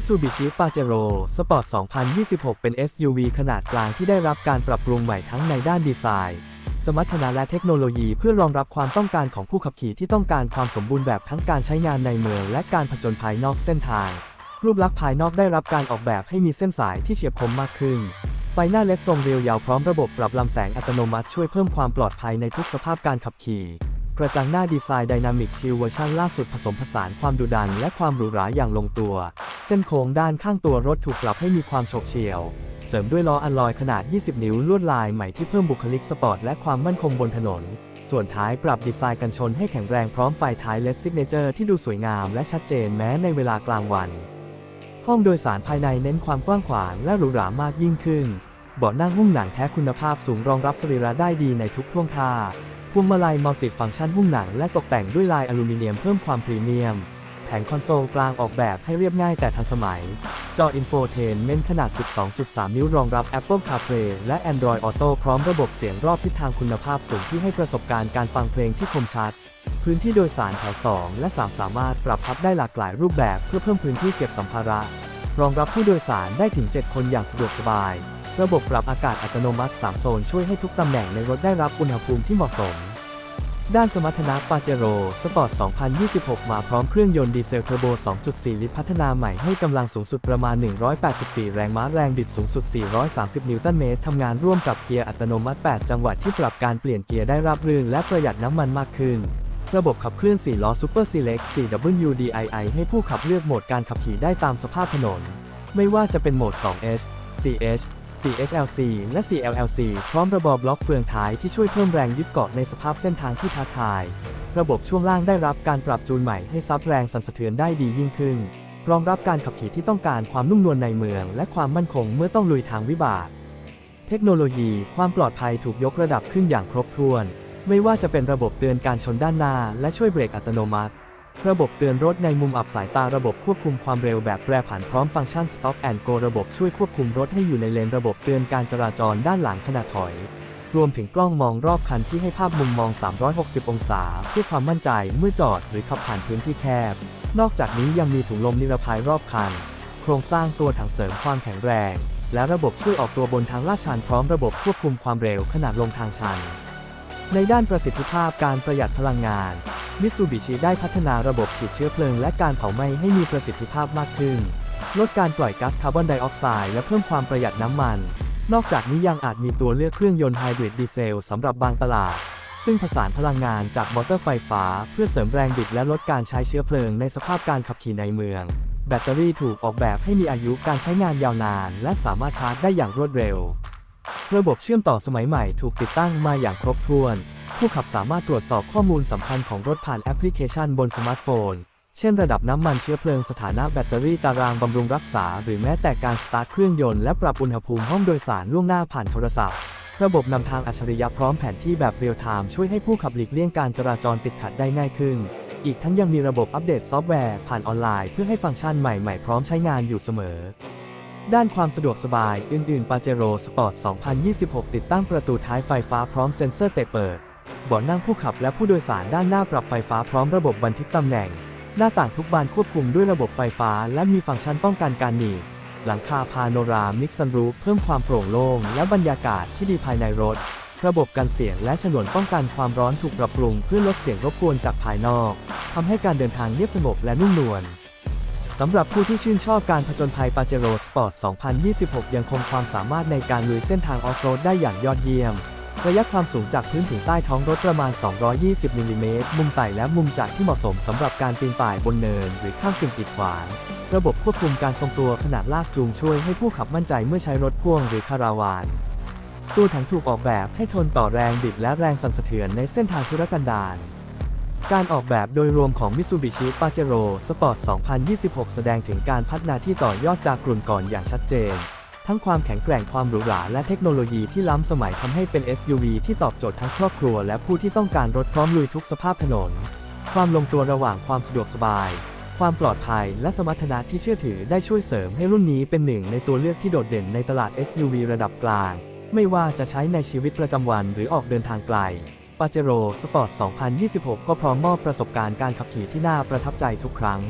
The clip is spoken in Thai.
Mitsubishi Pajero Sport 2026 เป็น SUV ขนาดกลางที่ได้รับการปรับปรุงใหม่ทั้งในด้านดีไซน์ สมรรถนะและเทคโนโลยีเพื่อรองรับความต้องการของผู้ขับขี่ที่ต้องการความสมบูรณ์แบบทั้งการใช้งานในเมืองและการผจญภัยนอกเส้นทาง รูปลักษณ์ภายนอกได้รับการออกแบบให้มีเส้นสายที่เฉียบคมมากขึ้น ไฟหน้าเลดทรงเรียวยาวพร้อมระบบปรับลำแสงอัตโนมัติช่วยเพิ่มความปลอดภัยในทุกสภาพการขับขี่ กระจังหน้าดีไซน์ไดนามิกชิลเวอร์ชันล่าสุดผสมผสานความดุดันและความหรูหราอย่างลงตัว เส้นโค้งด้านข้างตัวรถถูกปรับให้มีความโฉบเฉี่ยว เสริมด้วยล้ออัลลอยขนาด 20 นิ้วลวดลายใหม่ที่เพิ่มบุคลิกสปอร์ตและความมั่นคงบนถนน ส่วนท้ายปรับดีไซน์กันชนให้แข็งแรงพร้อมไฟท้ายเลดซิกเนเจอร์ที่ดูสวยงามและชัดเจนแม้ในเวลากลางวัน ห้องโดยสารภายในเน้นความกว้างขวางและหรูหรามากยิ่งขึ้นเบาะนั่งหุ้มหนังแท้คุณภาพสูงรองรับสรีระได้ดีในทุกท่วงท่า พวงมาลัยมัลติฟังก์ชันหุ้มหนังและตกแต่งด้วยลายอลูมิเนียมเพิ่มความพรีเมียม แผงคอนโซลกลางออกแบบให้เรียบง่ายแต่ทันสมัย จออินโฟเทนเมนขนาด 12.3 นิ้วรองรับ Apple CarPlay และ Android Auto พร้อมระบบเสียงรอบทิศทางคุณภาพสูงที่ให้ประสบการณ์การฟังเพลงที่คมชัด พื้นที่โดยสารแถว 2 และ 3 สามารถปรับพับได้หลากหลายรูปแบบเพื่อเพิ่มพื้นที่เก็บสัมภาระ รองรับผู้โดยสารได้ถึง 7 คนอย่างสะดวกสบาย ระบบปรับอากาศอัตโนมัติ 3 โซนช่วยให้ทุกตำแหน่งในรถได้รับอุณหภูมิที่เหมาะสม ด้านสมรรถนะปาเจโร่สปอร์ต 2026 มาพร้อมเครื่องยนต์ดีเซลเทอร์โบ 2.4 ลิตรพัฒนาใหม่ให้กำลังสูงสุดประมาณ 184 แรงม้าแรงบิดสูงสุด 430 นิวตันเมตรทำงานร่วมกับเกียร์อัตโนมัติ 8 จังหวะที่ปรับการเปลี่ยนเกียร์ได้ราบรื่นและประหยัดน้ำมันมากขึ้น ระบบขับเคลื่อน 4 ล้อ Super Select 4WDII ให้ผู้ขับเลือกโหมดการขับขี่ได้ตามสภาพถนน ไม่ว่าจะเป็นโหมด 2H 4H 4HLC และ 4LLC พร้อมระบบบล็อกเฟืองท้ายที่ช่วยเพิ่มแรงยึดเกาะในสภาพเส้นทางที่ท้าทาย ระบบช่วงล่างได้รับการปรับจูนใหม่ให้ซับแรงสั่นสะเทือนได้ดียิ่งขึ้น รองรับการขับขี่ที่ต้องการความนุ่มนวลในเมือง และความมั่นคงเมื่อต้องลุยทางวิบาก เทคโนโลยีความปลอดภัยถูกยกระดับขึ้นอย่างครบถ้วน ไม่ว่าจะเป็นระบบเตือนการชนด้านหน้า และช่วยเบรกอัตโนมัติ ระบบเตือนรถในมุมอับสายตาระบบควบคุมความเร็วแบบแปรผันพร้อมฟังก์ชัน Stop and Go ระบบช่วยควบคุมรถให้อยู่ในเลนระบบเตือนการจราจรด้านหลังขณะถอย รวมถึงกล้องมองรอบคันที่ให้ภาพมุมมอง 360 องศา เพื่อความมั่นใจเมื่อจอดหรือขับผ่านพื้นที่แคบ นอกจากนี้ยังมีถุงลมนิรภัยรอบคัน โครงสร้างตัวถังเสริมความแข็งแรง และระบบช่วยออกตัวบนทางลาดชันพร้อมระบบควบคุมความเร็วขณะลงทางชัน ในด้านประสิทธิภาพการประหยัดพลังงาน มิตซูบิชิได้พัฒนาระบบฉีดเชื้อเพลิงและการเผาไหม้ให้มีประสิทธิภาพมากขึ้น ลดการปล่อยก๊าซคาร์บอนไดออกไซด์และเพิ่มความประหยัดน้ำมัน นอกจากนี้ยังอาจมีตัวเลือกเครื่องยนต์ไฮบริดดีเซลสำหรับบางตลาด ซึ่งผสานพลังงานจากมอเตอร์ไฟฟ้า เพื่อเสริมแรงบิดและลดการใช้เชื้อเพลิงในสภาพการขับขี่ในเมือง แบตเตอรี่ถูกออกแบบให้มีอายุการใช้งานยาวนาน และสามารถชาร์จได้อย่างรวดเร็ว ระบบเชื่อมต่อสมัยใหม่ถูกติดตั้งมาอย่างครบถ้วน ผู้ขับสามารถตรวจสอบข้อมูลสำคัญของรถผ่านแอปพลิเคชันบนสมาร์ทโฟน เช่นระดับน้ำมันเชื้อเพลิงสถานะแบตเตอรี่ตารางบำรุงรักษา หรือแม้แต่การสตาร์ทเครื่องยนต์และปรับอุณหภูมิห้องโดยสารล่วงหน้าผ่านโทรศัพท์ ระบบนำทางอัจฉริยะพร้อมแผนที่แบบเรียลไทม์ช่วยให้ผู้ขับหลีกเลี่ยงการจราจรติดขัดได้ง่ายขึ้น อีกทั้งยังมีระบบอัปเดตซอฟต์แวร์ผ่านออนไลน์เพื่อให้ฟังก์ชันใหม่ๆ พร้อมใช้งานอยู่เสมอด้านความสะดวกสบาย อื่นๆ Pajero Sport 2026 ติดตั้งประตูท้ายไฟฟ้าพร้อมเซ็นเซอร์เตะเปิด เบาะนั่งผู้ขับและผู้โดยสารด้านหน้าปรับไฟฟ้าพร้อมระบบบันทึกตำแหน่ง หน้าต่างทุกบานควบคุมด้วยระบบไฟฟ้า และมีฟังก์ชันป้องกันการหนีบหลังคาพาโนรามิกซันรูฟเพิ่มความโปร่งโล่งและบรรยากาศที่ดีภายในรถ ระบบกันเสียงและฉนวนป้องกันความร้อนถูกปรับปรุงเพื่อลดเสียงรบกวนจากภายนอกทำให้การเดินทางเงียบสงบและนุ่มนวลสำหรับผู้ที่ชื่นชอบการผจญภัยปาเจโร่สปอร์ต 2026 ยังคงความสามารถในการลุยเส้นทางออฟโรดได้อย่างยอดเยี่ยม ระยะความสูงจากพื้นถึงใต้ท้องรถประมาณ 220มิลลิเมตร มุมไต่และมุมจากที่เหมาะสมสำหรับการปีนป่ายบนเนิน หรือข้ามสิ่งกีดขวาง ระบบควบคุมการทรงตัวขนาดลากจูงช่วยให้ผู้ขับมั่นใจเมื่อใช้รถพ่วงหรือคาราวาน ตัวถังถูกออกแบบให้ทนต่อแรงบิดและแรงสั่นสะเทือนในเส้นทางธุรกันดารการออกแบบโดยรวมของ Mitsubishi Pajero Sport 2026 แสดงถึงการพัฒนาที่ต่อยอดจากกลุ่นก่อนอย่างชัดเจน ทั้งความแข็งแกร่งความหรูหราและเทคโนโลยีที่ล้ำสมัยทำให้เป็น SUV ที่ตอบโจทย์ทั้งครอบครัวและผู้ที่ต้องการรถพร้อมลุยทุกสภาพถนน ความลงตัวระหว่างความสะดวกสบาย ความปลอดภัยและสมรรถนะที่เชื่อถือได้ช่วยเสริมให้รุ่นนี้เป็นหนึ่งในตัวเลือกที่โดดเด่นในตลาด SUV ระดับกลาง ไม่ว่าจะใช้ในชีวิตประจำวันหรือออกเดินทางไกลปาเจโร่สปอร์ต 2026 ก็พร้อมมอบประสบการณ์การขับขี่ที่น่าประทับใจทุกครั้ง